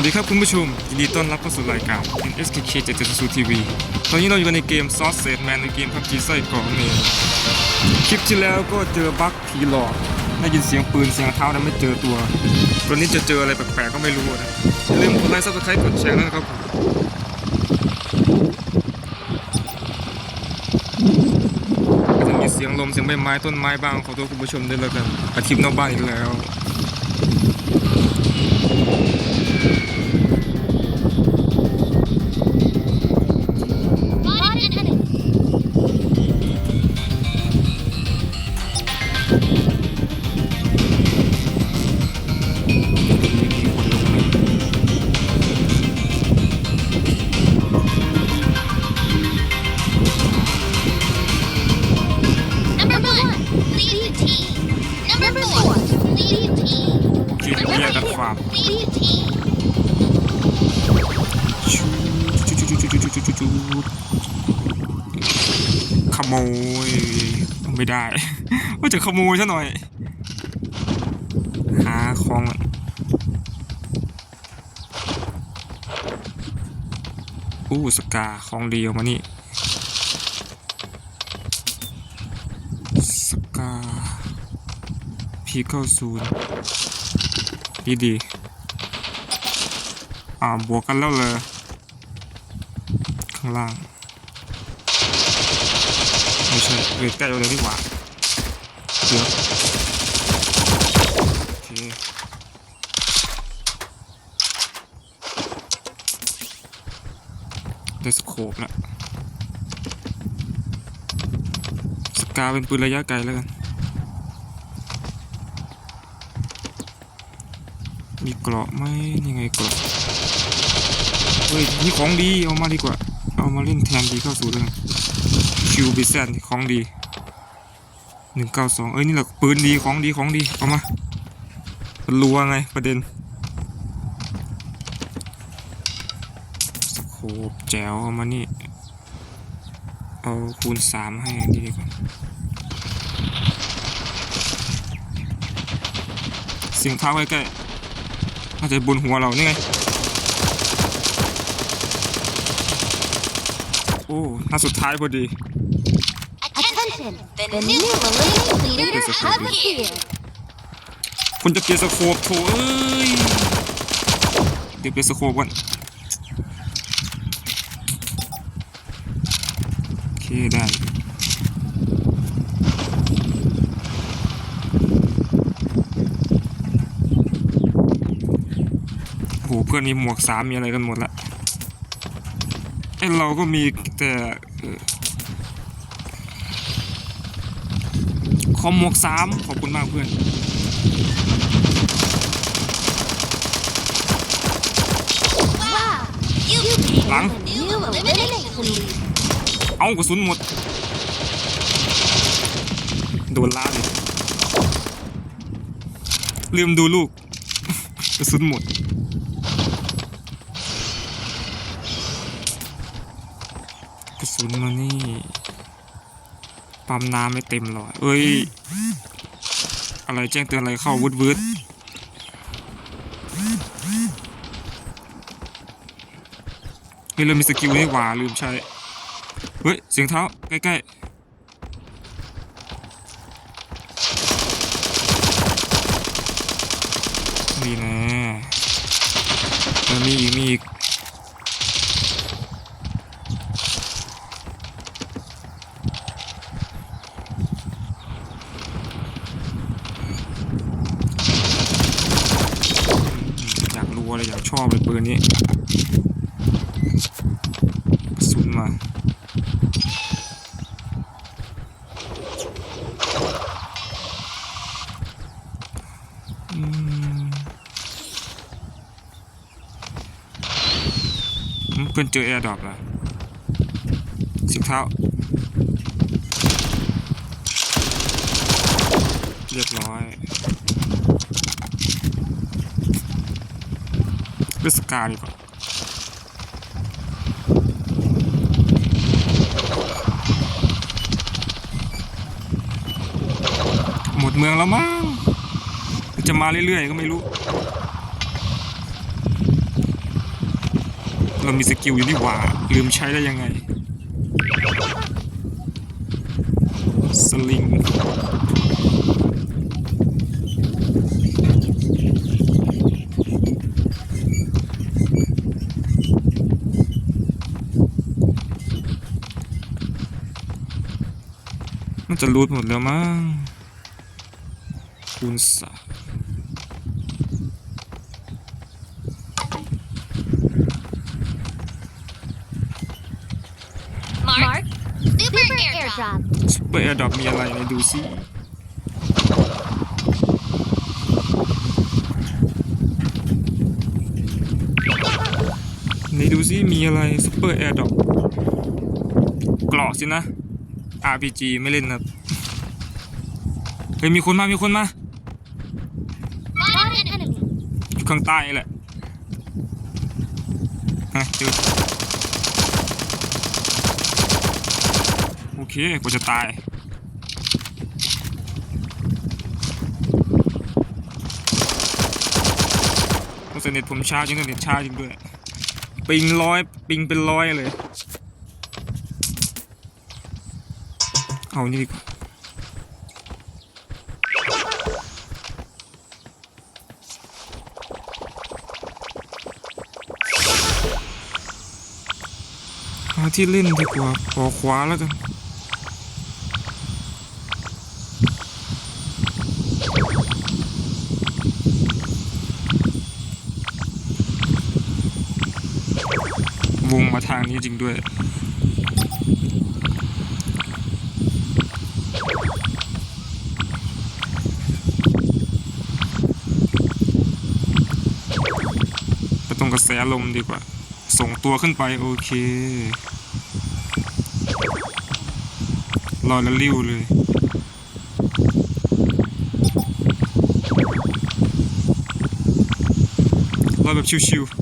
สวัสดีครับคุณผู้ชม ยินดีต้อนรับเข้าสู่รายการ NSKK 770 TV ตอนนี้เราอยู่กันในเกม Sauce s a Man ในเกม PUBG ไส้กรอกนี่คลิปที่แล้วก็เจอบั๊กผีหลอกได้ยินเสียงปืนเสียงเท้าแต่ไม่เจอตัว ตอนนี้จะเจออะไรแปลกๆก็ไม่รู้นะอย่าลืมกดไลค์ซับสไครต์กดแชร์ด้วยนะครับก็จะมีเสียงลมเสียงใบไม้ต้นไม้บ้างขอโทษคุณผู้ชมด้วยแล้วกันอาทิตย์นอกบ้านอีกแล้ว เดี๋ยวามขโมยไม่ได้ ว่าจะขโมยซะหน่อย หาของอนอู้สกาของดีออกมานี่สกาพีเก้าศูนย์ ดีดีอ่าบวกกันแล้วเลยข้างล่างไม่ใช่เวทใกล้เราเลยดีกว่าเดี๋ยวโอเคได้สโคปแล้วสกาเป็นปืนระยะไกลแล้วกัน มีเกราะไหมยังไงเกราะเฮ้ยนี่ของดีเอามาดีกว่า เอามาเล่นแทนดีเข้าสู่แล้วกันคิวบิแซนของดีหนึ่งเก้าสองเอ้ยนี่แหละปืนดีของดีของดีเอามามันรัวไงประเด็นสโคปแจ๋วเอามานี่เอาคูณสามให้นี่ดีกว่าสียงเท้าใกล้ น่าจะบนหัวเรานี่ไง โอ้หน้าสุดท้ายพอดี Attention, the new millennium leaders have appeared. คุณจะเปลี่ยนสโคปโถเอ้ย เดี๋ยวเปลี่ยนสโคปก่อนโอเคได้ โห เพื่อนมีหมวกสามมีอะไรกันหมดละไอเราก็มีแต่เอ่อขอหมวกสามขอบคุณมากเพื่อน Wow, you became Lắng. the new elimination leader. เอากระสุนหมด โดนล่าเลยลืมดูลูก กระสุนหมด กระสุนมานี่ ปั๊มน้ำไม่เต็มหรอเอ้ย อะไรแจ้งเตือนอะไรเข้าวืดวืดเฮ้ยเรามีสกิลนี่หว่าลืมใช้ เฮ้ย เสียงเท้า ใกล้ ๆดีนะเออมีอีก มีอีก อยากรู้อะไรอยากชอบเลยปืนนี้กระสุนมา อืมอืมเพื่อนเจอแอร์ดรอปล้วสิบเท้า เรียบร้อยเลือกสกาดีกว่าหมดเมืองแล้วมั้งจะมาเรื่อยๆก็ไม่รู้ เรามีสกิลอยู่นี่หว่า ลืมใช้ได้ยังไง สลิงมันจะรูดหมดแล้วมั้งคูณสาม Mark. Super, airdrop. ซุปเปอร์แอร์ดรอปมีอะไรไหนดูสิไหนดูสิ มีอะไรซุปเปอร์แอร์ดรอปกรอกสินะ RPG ไม่เล่นนะเฮ้ยมีคนมา มีคนมา Spot an enemy. อยู่ข้างใต้นี่แหละฮะเจอโอ เคกูจะตายโอ้แต่เน็ตผมช้าจริงด้วยเน็ตช้าจริงด้วย ปิงร้อย ปิงเป็นร้อยเลย เอานี่ดีกว่าหาที่เล่นดีกว่าขอขวาแล้วกัน วง มาทางนี้จริงด้วย ไปตรงกระแสลมดีกว่า ส่งตัวขึ้นไปโอเคลอยละลิ้วเลยลอยแบบชิวๆ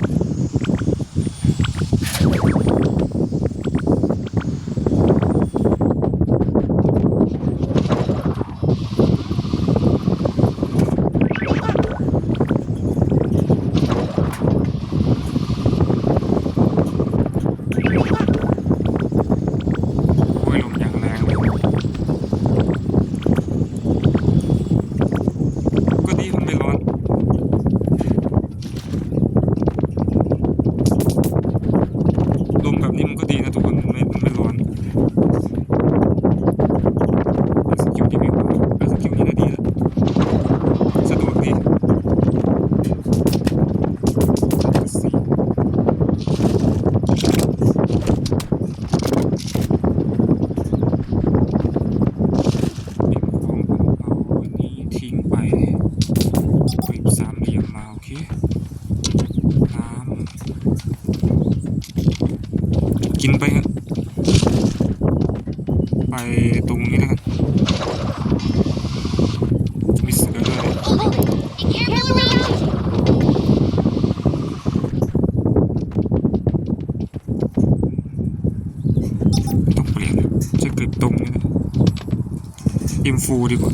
โอ้ยลมอย่างแรงเลย ก็ดีมันไม่ร้อน ลมแบบนี้มันก็ดีนะทุกคนมันไม่มันไม่ร้อนเอาสกิลนี้ดีกว่าเอาสกิลนี้น่าดีนะสะดวกดีสี่เก็บของผมเอาอันนี้ทิ้งไปกรีบสามเหลี่ยมมาโอเค น้ำ กินไปเถอะไปตรงนี้แล้วกันมีเสือด้วย Oh, be careful around. ต้องเปลี่ยนจะเก็บตรงนี้นะอิม ฟูดีกว่า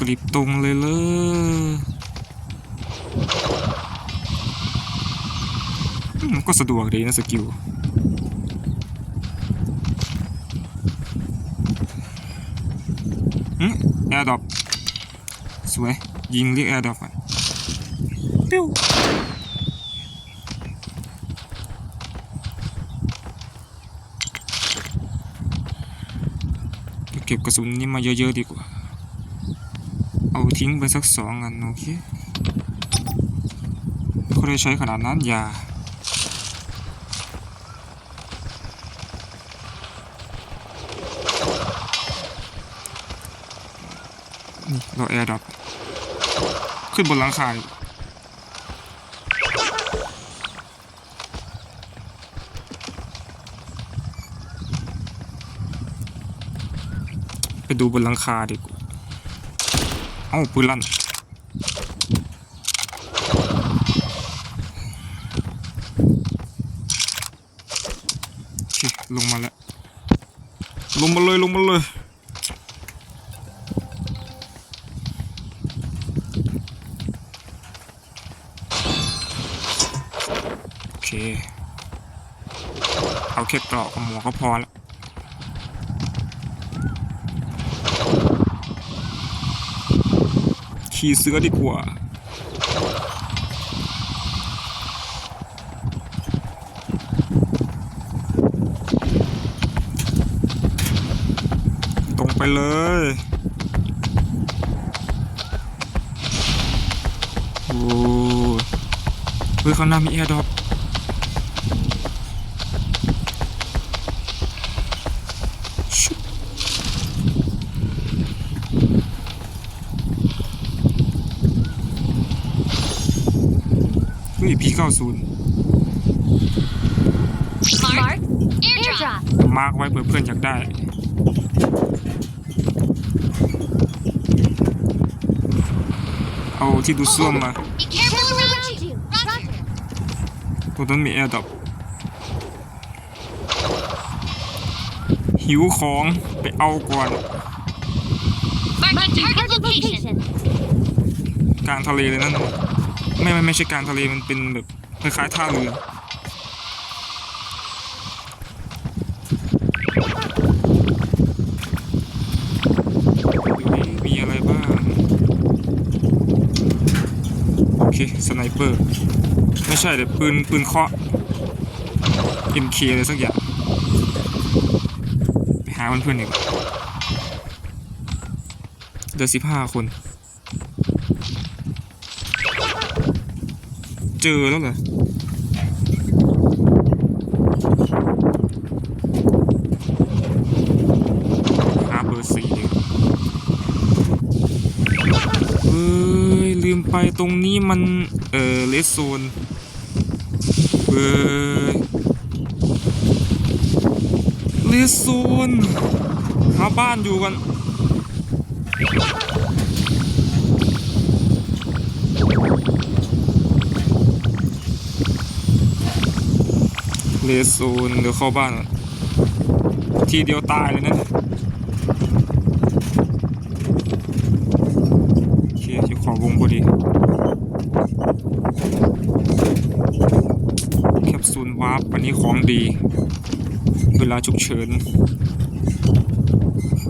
กริบตรงเลยเลยก็สะดวกดีนะสกิลแอร์ดรอป สวย ยิงเรียกแอร์ดอปก่อนปิ้วเก็บกระสุนนี้มาเยอะๆดีกว่า เอาทิ้งไปสักสองอันโอเคไม่ค่อยได้ใช้ขนาดนั้นอย่านี่เราแอร์ดรอป ขึ้นบนหลังคาไปดูบนหลังคาดีกว่าเอ้าปืนลั่นลงมาแล้ว ลงมาเลย ลงมาเลย โอเค เอาแค่เกราะกับหมวกก็พอล้วขี่เสือดีกว่าตรงไปเลยโอ้เฮ้ยข้างหน้ามีแอร์ดรอปชุบเฮ้ยพีเก้า ศูนย์ Mark. Airdrop. มาร์กไว้เผื่อเพื่อนอยากได้ เอาที่ดูดซ่วมมา Be careful around you. Roger. ตรงนั้นมีแอร์ดรอปหิวของไปเอาก่อน Marking target location. กลางทะเลเลยนั่นน่ะไม่ไม่ไม่ใช่กลางทะเลมันเป็นแบบ คล้ายๆท่าเรือมีอะไรบ้าง โอเค สไนเปอร์ ไม่ใช่เดี๋ยวปืน ปืนเคาะ MK อะไรสักอย่าง ไปหาเพื่อนๆดีกว่าเดือสิบห้าคน เจอแล้วเหรอ หาเบอร์สี่ดีกว่าเอ้ย ลืม ไปตรงนี้มัน เออเลสโซนเอ้ยเลสโซนหาบ้านอยู่กันเลสโซนเดี๋ยวเข้าบ้านก่อนทีเดียวตายเลยนะโอเคอยู่ขอบวงพอดี แคปซูลวาร์ปอั นี้ของดี เวลาฉุกเฉิน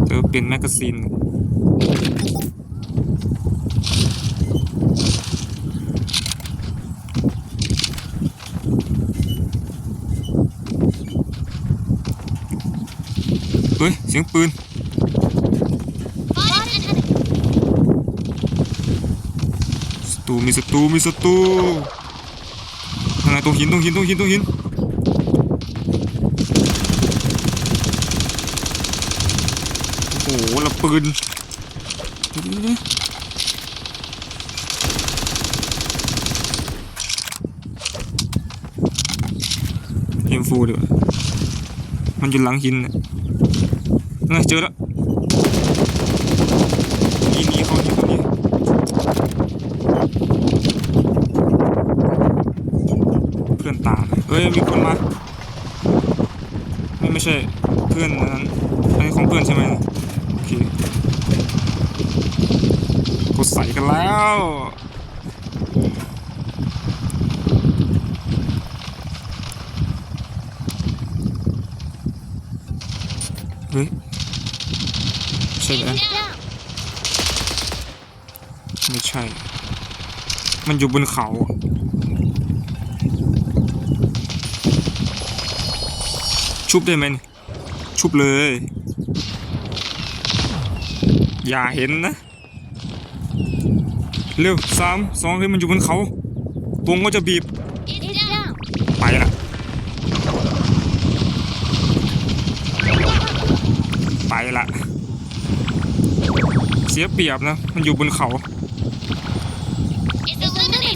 เติมเป็นแมกกาซีนเฮ้ย เสียงปืนศัตรูมีศัตรูมีศัตรูทางไหนตรงหินตรงหินตรงหินตรงหิน โอ้โหละปืนเดี๋ยวๆๆเอ็มฟูดีกว่า มันอยู่หลังหินนะนั่นไงเจอแล้วนี่นี่เขาอยู่ตรงนี้เพื่อนตามเอ้ย มีคนมา ไม่ไม่ใช่ เพื่อนนั้นอันนี้ของเพื่อนใช่ไหมเคก ดใส่กันแล้วเฮ้ยใช่ไหมไม่ใช่ มันอยู่บนเขาชุบได้ไหมชุบเลย อย่าเห็นนะ เร็วสามสองเฮ้ยมันอยู่บนเขาวงก็จะบีบ ไปละไปละเสียเปรียบนะ มันอยู่บนเขา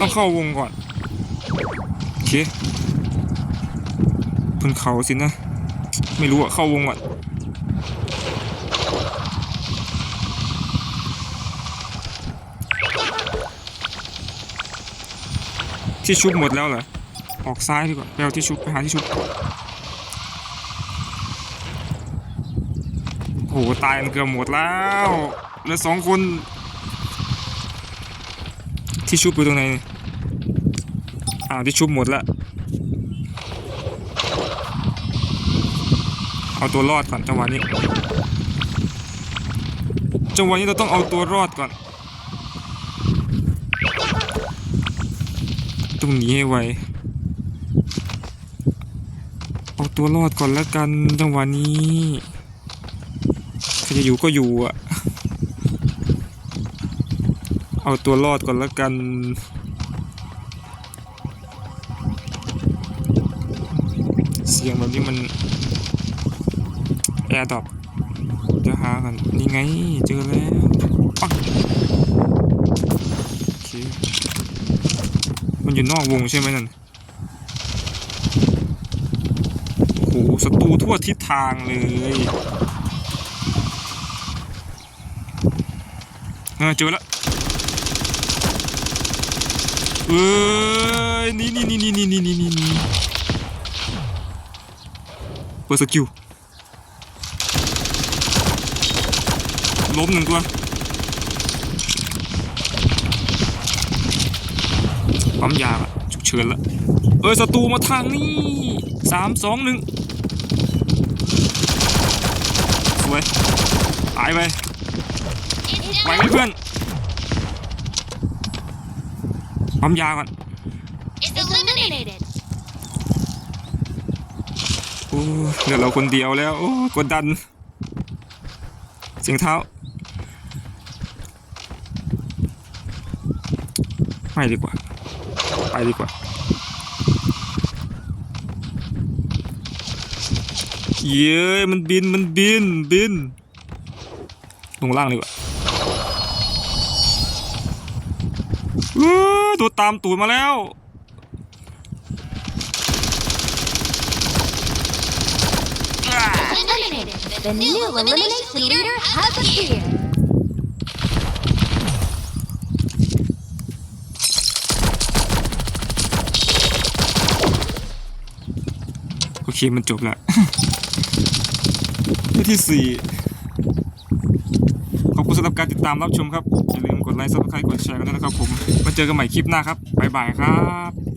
ต้องเข้าวงก่อน โอเคบนเขาสินะ ไม่รู้อะเข้าวงก่อน ที่ชุบหมดแล้วเหรอ ออกซ้ายดีกว่าไปเอาที่ชุบไปหาที่ชุบ โอ้หตายกันเกือบหมดแล้วเหลือสองคน ที่ชุบอยู่ตรงไหนเนี่าที่ชุบหมดละเอาตัวรอดก่อนจังหวะนี้ จังหวะนี้เราต้องเอาตัวรอดก่อน งหนีให้ไวเอาตัวรอดก่อนแล้วกันจังหวะนี้ใครจะอยู่ก็อยู่อะเอาตัวรอดก่อนแล้วกันเสียงแบบนี้มันแอร์ดรอปเดี๋ยวหากันนี่ไงเจอแล้วปังโอเคมัน อยู่นอกวงใช่ไหมนั่นโอ้โหศัตรูทั่วทิศทางเลยเออเจอแล้วเอ้ยนี่นี่นี่นี่นี่นี่นี่นี่เปิดสกิลล้มหนึ่งตัว ปั๊มยาอะฉุกเฉินละเอ้ยศัตรูมาทางนี้สามสองหนึ่งสวยตายไป It's ไหว down. ไหมเพื่อนปั๊มยาก่อน It's eliminated. โอ้ยเหลือเราคนเดียวแล้วโอ้ยกดดันเสียงเท้าไม่ดีกว่าไป ไปดีกว่า เย้มันบินมันบินบิน ลงล่างดีกว่าตัวตามตูดมาแล้วเ The new elimination leader has appeared. เคมันจบแล้วที่สี่ขอบคุณสำหรับการติดตามรับชมครับ อย่าลืมกดไลค์ซับสไครต์กดแชร์กันด้วยนะครับผม มาเจอกันใหม่คลิปหน้าครับ บ๊ายบายครับ